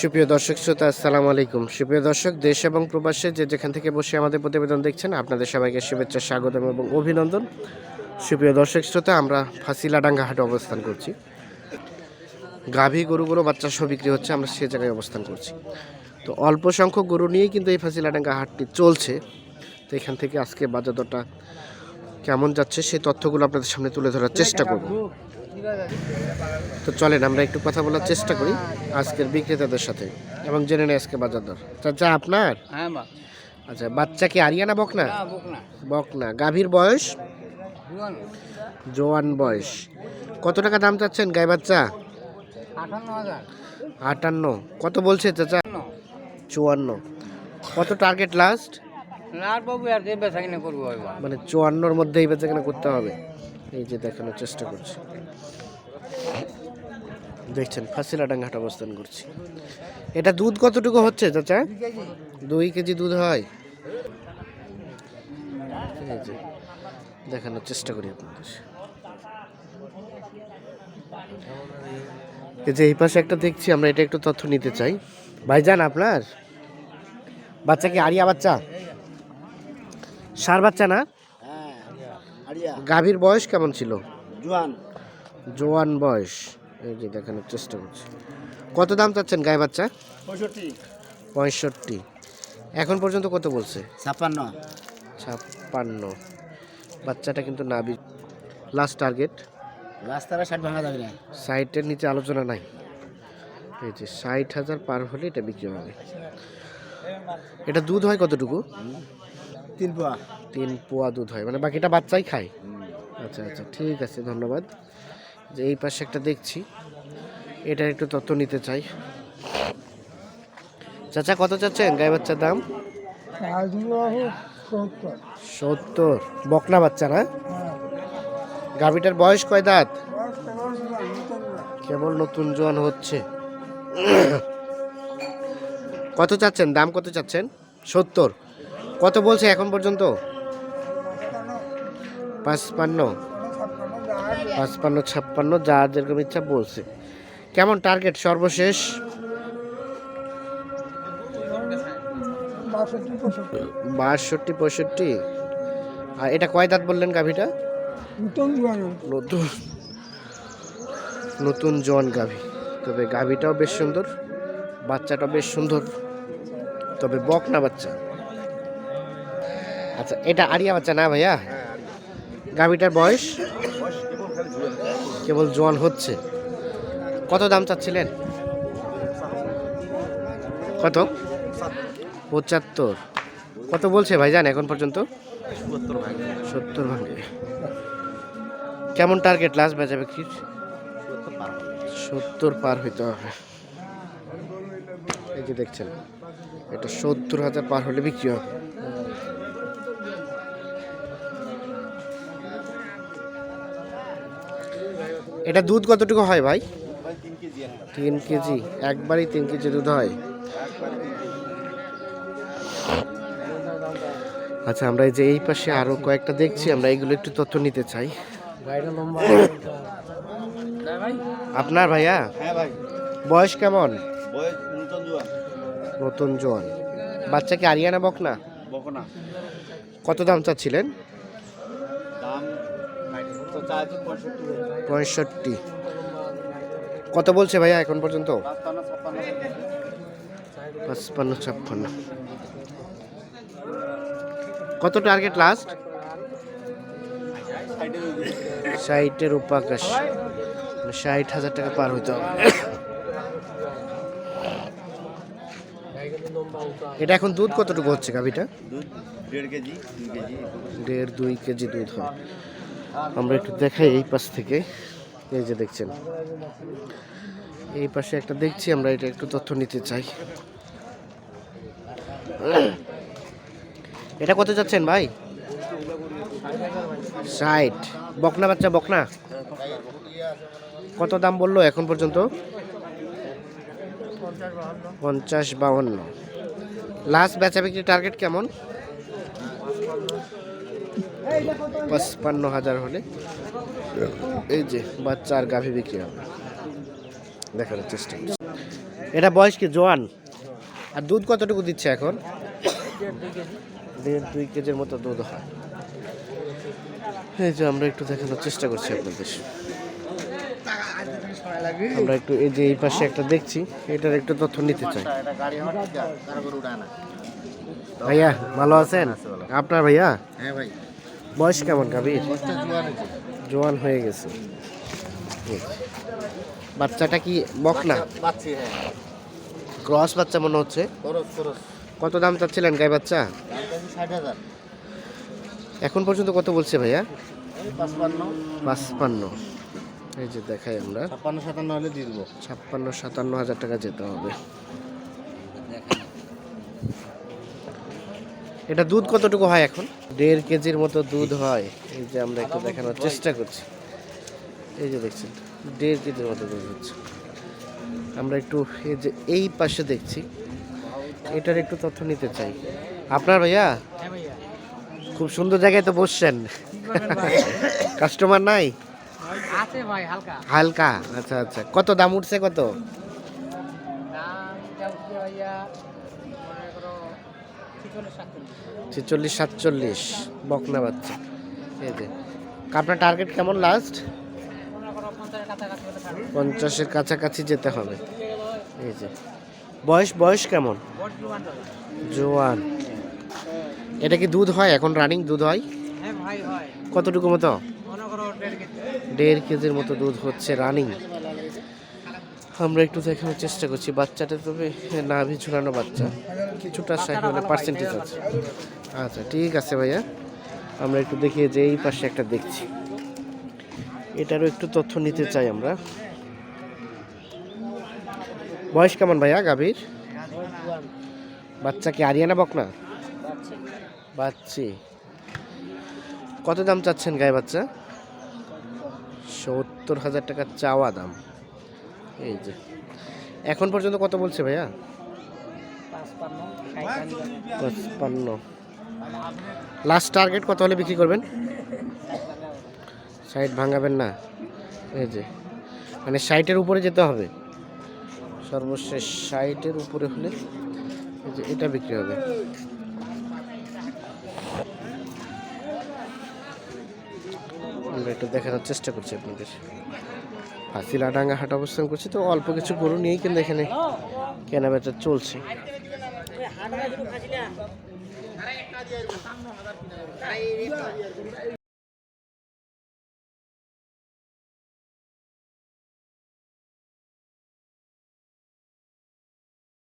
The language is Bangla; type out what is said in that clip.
সুপ্রিয় দর্শক শ্রোতা, আসসালামু আলাইকুম। সুপ্রিয় দর্শক, দেশ এবং প্রবাসে যে যেখান থেকে বসে আমাদের প্রতিবেদন দেখছেন, আপনাদের সবাইকে শুভেচ্ছা, স্বাগতম এবং অভিনন্দন। সুপ্রিয় দর্শক শ্রোতা, আমরা ফাঁসিলাডাঙ্গা হাটে অবস্থান করছি। গাভী গরুগুলো, বাচ্চা সব বিক্রি হচ্ছে, আমরা সে জায়গায় অবস্থান করছি। তো অল্প সংখ্যক গরু নিয়েই কিন্তু এই ফাঁসিলাডাঙ্গা হাটটি চলছে। তো এখান থেকে আজকে বাজার দরটা কেমন যাচ্ছে, সেই তথ্যগুলো আপনাদের সামনে তুলে ধরার চেষ্টা করব। তো চলেন আমরা একটু কথা বলার চেষ্টা করি আজকের বিক্রেতাদের সাথে এবং জেনে নেই আজকে বাজার দর চাচা আপনার? হ্যাঁ মা। আচ্ছা বাচ্চা কি আরিয়ানা বকনা? না বুক বকনা। গাভীর বয়স? জুয়ান। জোয়ান বয়স। কত টাকা দাম চাচ্ছেন গায়ে বাচ্চা? আটান্ন হাজার। আটান্ন। কত বলছে চাচা? চুয়ান্ন। কত টার্গেট লাস্ট বাবু আর করব মানে চুয়ান্নর মধ্যেই বেচাকেনা করতে হবে। এই যে দেখানোর চেষ্টা করছি। দেখছেন, ফাঁসিলাডাঙ্গাট অবস্থান করছি। এটা দুধ কতটুকু হচ্ছে, চাচা? দুই কেজি দুধ হয়। এই যে, দেখানোর চেষ্টা করি আপনাদের। এই যে এই পাশে একটা দেখছি, আমরা এটা একটু তথ্য নিতে চাই। ভাইজান, আপনার? বাচ্চা কি আরিয়া বাচ্চা? সার বাচ্চা না? গাভীর বয়স কেমন ছিল? জোয়ান। জোয়ান বয়স। এই যে দেখানোর চেষ্টা করছি। কত দাম চাচ্ছেন গায়ে বাচ্চা? পঁয়ষট্টি। পঁয়ষট্টি। এখন পর্যন্ত কত বলছে? ছাপ্পান্ন। ছাপ্পান্ন। বাচ্চাটা কিন্তু নাবি লাস্ট টার্গেট রাস্তাটা ষাট ভাঙা যাবে না। সাইটের নিচে আলোচনা নাই। এই যে ষাট হাজার পার হলে এটা বিক্রি হবে। এটা দুধ হয় কতটুকু? তিন পোয়া? তিন পোয়া দুধ হয় মানে বাকিটা বাচ্চাই খায়। আচ্ছা আচ্ছা ঠিক আছে, ধন্যবাদ। যে এই পাশে একটা দেখছি, এটার একটু তথ্য নিতে চাই। চাচা, কত চাচ্ছেন গায়ে বাচ্চার দাম? সত্তর। বকনা বাচ্চা না? গাভিটার বয়স কয় দাঁত? কেবল নতুন জোয়ান হচ্ছে। কত চাচ্ছেন? দাম কত চাচ্ছেন? সত্তর। কত বলছে এখন পর্যন্ত? পাঁচপান্ন। পাঁচপান্ন ছাপ্পান্ন যা যেরকম ইচ্ছা বলছে। কেমন টার্গেট সর্বশেষ? বাষট্টি পঁয়ষট্টি। আর এটা কয় দাঁত বললেন গাভীটা? নতুন নতুন। জন গাভী। তবে গাভীটাও বেশ সুন্দর বাচ্চাটাও বেশ সুন্দর। তবে বক না বাচ্চা? আচ্ছা এটা আরিয়া বাচ্চা না ভাইয়া? গাভীটার বয়স? কেবল জোয়ান। হচ্ছে। কত দাম চাচ্ছিলেন? কত? পঁচাত্তর। কত বলছে ভাই ভাইজান এখন পর্যন্ত? সত্তর ভাঙে। কেমন টার্গেট লাস্ট বেচা বিক্রির সত্তর পার হইতে হবে। এই যে দেখছেন এটা সত্তর হাজার পার হলে বিক্রি হবে। এটা দুধ কতটুকু হয় ভাই? তিন কেজি একবারই তিন কেজি দুধ হয়? আচ্ছা আমরা এই যে এই পাশে আরও কয়েকটা দেখছি আমরা এগুলো একটু তথ্য নিতে চাই। আপনার ভাইয়া? হ্যাঁ বয়স কেমন? বয়স নতুন জুয়ান। নতুন জোয়ান। বাচ্চা কি আরিয়ানা বক না বকনা। কত দাম চাচ্ছিলেন? পঁয়ষট্টি। কত বলছে ভাইয়া এখন পর্যন্ত? পাঁচপান্ন ছাপ্পান্ন। কত টার্গেট লাস্ট ষাটের উপাকাশ। মানে ষাট হাজার টাকা পার হইতে হবে। এটা এখন দুধ কতটুকু হচ্ছে গাভিটা? দেড় দুই কেজি। দুধ হয় আমরা একটু দেখাই এই পাশ থেকে। এই যে দেখছেন। এই পাশে একটা দেখছি, আমরা এটা একটু তথ্য নিতে চাই। এটা কত যাচ্ছেন ভাই? ষাট। বকনা বাচ্চা, বকনা? কত দাম বলল এখন পর্যন্ত? পঞ্চাশ বাউন্ন। লাস্ট বেচা বিক্রি টার্গেট কেমন? পঁচপান্ন হাজার হলে এই যে বাচ্চা আর গাভী বিক্রি হবে। দেখানোর চেষ্টা এটা বয়স কি, জোয়ান? আর দুধ কতটুকু দিচ্ছে এখন? দেড় দুই কেজির মতো দুধ হয়। এই যে আমরা একটু দেখানোর চেষ্টা করছি আপনাদের। আমরা একটু এই যে এই পাশে একটা দেখছি, এটার একটু তথ্য নিতে চাই। ভাইয়া, ভালো আছেন? আপনার ভাইয়া হ্যাঁ ভাই। বয়স কেমন গাভীর জোয়ান হয়ে গেছে। বাচ্চাটা কি বকনা? পাচ্ছি হ্যাঁ। ক্রস বাচ্চা মনে হচ্ছে। কত দাম চাচ্ছিলেন গাই বাচ্চা? এখন পর্যন্ত কত বলছে ভাইয়া? পাঁচপান্ন। পাঁচপান্ন। এই যে দেখাই আমরা। ছাপ্পান্ন সাতান্ন হলে দিয়ে দেবো। ছাপ্পান্ন সাতান্ন হাজার টাকা যেতে হবে। এটা দুধ কতটুকু হয় এখন? দেড় কেজির মতো দুধ হয়। এই যে আমরা একটু দেখানোর চেষ্টা করছি। এই যে দেখছেন দেড় কেজির মতো দুধ হচ্ছে। আমরা একটু এই যে এই পাশে দেখছি। এটার একটু তথ্য নিতে চাই। আপনার ভাইয়া? খুব সুন্দর জায়গায় তো বসছেন। কাস্টমার নাই? হালকা। হালকা? আচ্ছা আচ্ছা। কত দাম উঠছে কত? ছিচল্লিশ সাতচল্লিশ। বকনা বাচ্চা। এই যে। আপনার টার্গেট কেমন লাস্ট পঞ্চাশের কাছাকাছি যেতে হবে। এই যে। বয়স বয়স কেমন? জুয়ান। এটা কি দুধ হয়? এখন রানিং দুধ হয়? হ্যাঁ কতটুকু মতো? দেড় কেজির মতো দুধ হচ্ছে রানিং আমরা একটু দেখানোর চেষ্টা করছি। বাচ্চাটা তবে নাভি ঝুলানো বাচ্চা। কিছুটা সাইকেলে পার্সেন্টেজ আছে। আচ্ছা ঠিক আছে ভাইয়া। আমরা একটু দেখিয়ে যে এই পাশে একটা দেখছি। এটারও একটু তথ্য নিতে চাই আমরা। বয়স কেমন ভাইয়া গাভীর? বাচ্চা কি আরিয়ানা বকনা বাচ্চি। কত দাম চাচ্ছেন গায়ে বাচ্চা? সত্তর হাজার টাকা চাওয়া দাম। এই যে। এখন পর্যন্ত কত বলছে ভাইয়া? পাঁচপান্ন লাস্ট টার্গেট কত হলে বিক্রি করবেন? সাইড ভাঙাবেন না। এই যে। মানে সাইটের উপরে যেতে হবে। সর্বশেষ সাইটের উপরে হলে এই যে এটা বিক্রি হবে। আমরা একটু দেখানোর চেষ্টা করছি আপনাদের। ফাঁসিলাডাঙ্গা হাট অবস্থান করছি তো অল্প কিছু গরু নিয়েই কিন্তু এখানে কেনাবেচা চলছে।